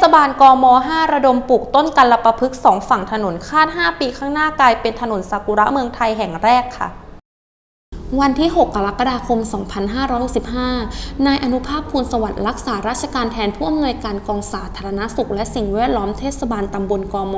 ศบาลกม 5 ระดมปลูกต้นกัลปะพฤกษ์สองฝั่งถนนคาด 5 ปีข้างหน้ากลายเป็นถนนซากุระเมืองไทยแห่งแรกค่ะวันที่ 6 กรกฎาคม 2565 นายอนุภาพภูลสวัสดิ์รักษาราชการแทนผู้อำนวยการกองสาธารณสุขและสิ่งแวดล้อมเทศบาลตำบลกม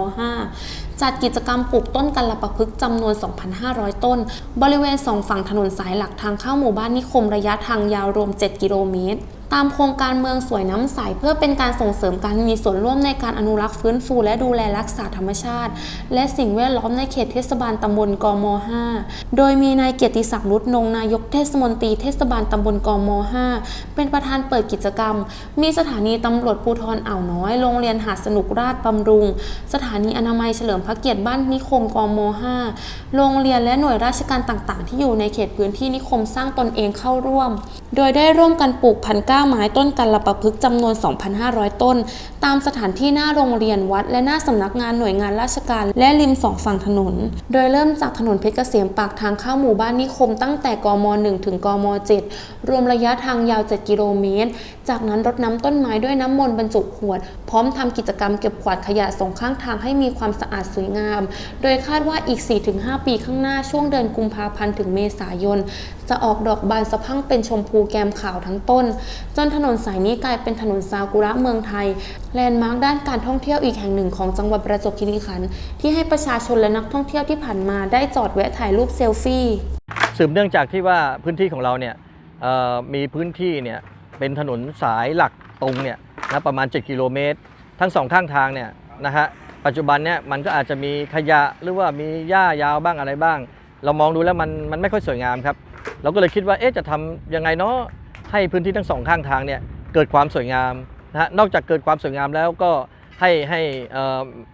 5 จัดกิจกรรมปลูกต้นกัลปะพฤกษ์จำนวน 2,500 ต้น บริเวณสองฝั่งถนนสายหลักทางเข้าหมู่บ้านนิคมระยะทางยาวรวม 7 กิโลเมตร ตามโครงการเมืองสวยน้ำใสเพื่อเป็นการส่งเสริมการมีส่วนร่วมในการอนุรักษ์ฟื้นฟูและดูแลรักษาธรรมชาติ และสิ่งแวดล้อมในเขตเทศบาลตำบลกม 5 โดยมีนายเกียรติศักดิ์รุดนงนายกเทศมนตรีเทศบาลตำบลกม 5 เป็นประธานเปิดกิจกรรม มีสถานีตำรวจภูธรอ่าวน้อย โรงเรียนหาดสนุกราชบำรุง สถานีอนามัยเฉลิมพระเกียรติบ้านนิคมกม 5 โรงเรียนและหน่วยราชการต่างๆ ที่อยู่ในเขตพื้นที่นิคมสร้างตนเองเข้าร่วม โดยได้ร่วมกันปลูกพันธุ์ก้าไม้ต้นกัลประพฤกษ์จำนวน 2,500 ต้น ตามสถานที่หน้าโรงเรียนวัด และหน้าสำนักงานหน่วยงานราชการ และริมสองฝั่งถนน โดยเริ่มจากถนนเพชรเกษมปากทางเข้าหมู่บ้านนิคมตั้งแต่กม 1 ถึงกม 7 รวมระยะทางยาว 7 กิโลเมตร จากนั้นรดน้ำต้นไม้ด้วยน้ำมนต์บรรจุขวด พร้อมทำกิจกรรมเก็บกวาดขยะส่งข้างทางให้มีความสะอาดสวยงาม โดยคาดว่าอีก 4-5 ปีข้างหน้าช่วงเดือนกุมภาพันธ์ถึงเมษายน จะออกดอกบานสะพั่งเป็นชมพูแกมขาวทั้งต้น จนถนนสายนี้กลายเป็นถนนซากุระเมืองไทย แลนด์มาร์คด้านการท่องเที่ยวอีกแห่งหนึ่งของจังหวัดประจวบคีรีขันธ์ที่ให้ประชาชนและนักท่องเที่ยวที่ผ่านมาได้จอดแวะถ่ายรูปเซลฟี่สืบเนื่องจากที่ว่าพื้นที่ของเราเนี่ยมีพื้นที่เนี่ยเป็นถนนสายหลักตรงเนี่ยนะประมาณ 7 กิโลเมตร ทั้งสองข้างทางเนี่ยนะฮะปัจจุบันเนี่ยมันก็อาจจะมีขยะหรือว่ามีหญ้ายาวบ้างอะไรบ้าง เรามองดูแล้วมันมันไม่ค่อยสวยงามครับ เราก็เลยคิดว่าเอ๊ะจะทำยังไงเนาะให้พื้นที่ทั้งสองข้างทางเนี่ยเกิดความสวยงามนะฮะนอกจากเกิดความสวยงามแล้วก็ให้ให้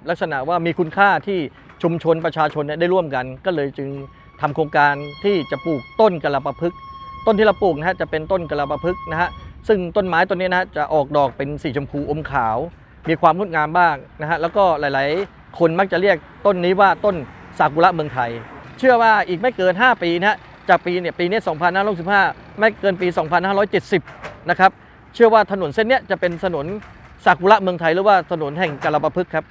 ลักษณะว่ามีคุณค่าที่ชุมชนประชาชนเนี่ยได้ร่วมกัน ก็เลยจึงทำโครงการที่จะปลูกต้นกระลาปะพึก ต้นที่เราปลูกนะฮะจะเป็นต้นกระลาปะพึกนะฮะซึ่งต้นไม้ต้นนี้นะฮะจะออกดอกเป็นสีชมพูอมขาว มีความงดงามบ้างนะฮะแล้วก็หลาย ๆ คนมักจะเรียกต้นนี้ว่าต้นซากุระเมืองไทย เชื่อว่าอีกไม่เกิน 5 ปีนะฮะ จากปีเนี่ยปีนี้ 2565 ไม่เกินปี 2570 นะครับ เชื่อว่าถนนเส้นนี้จะเป็นถนนซากุระเมืองไทยหรือว่าถนนแห่งกาลาปะพึกษ์ครับ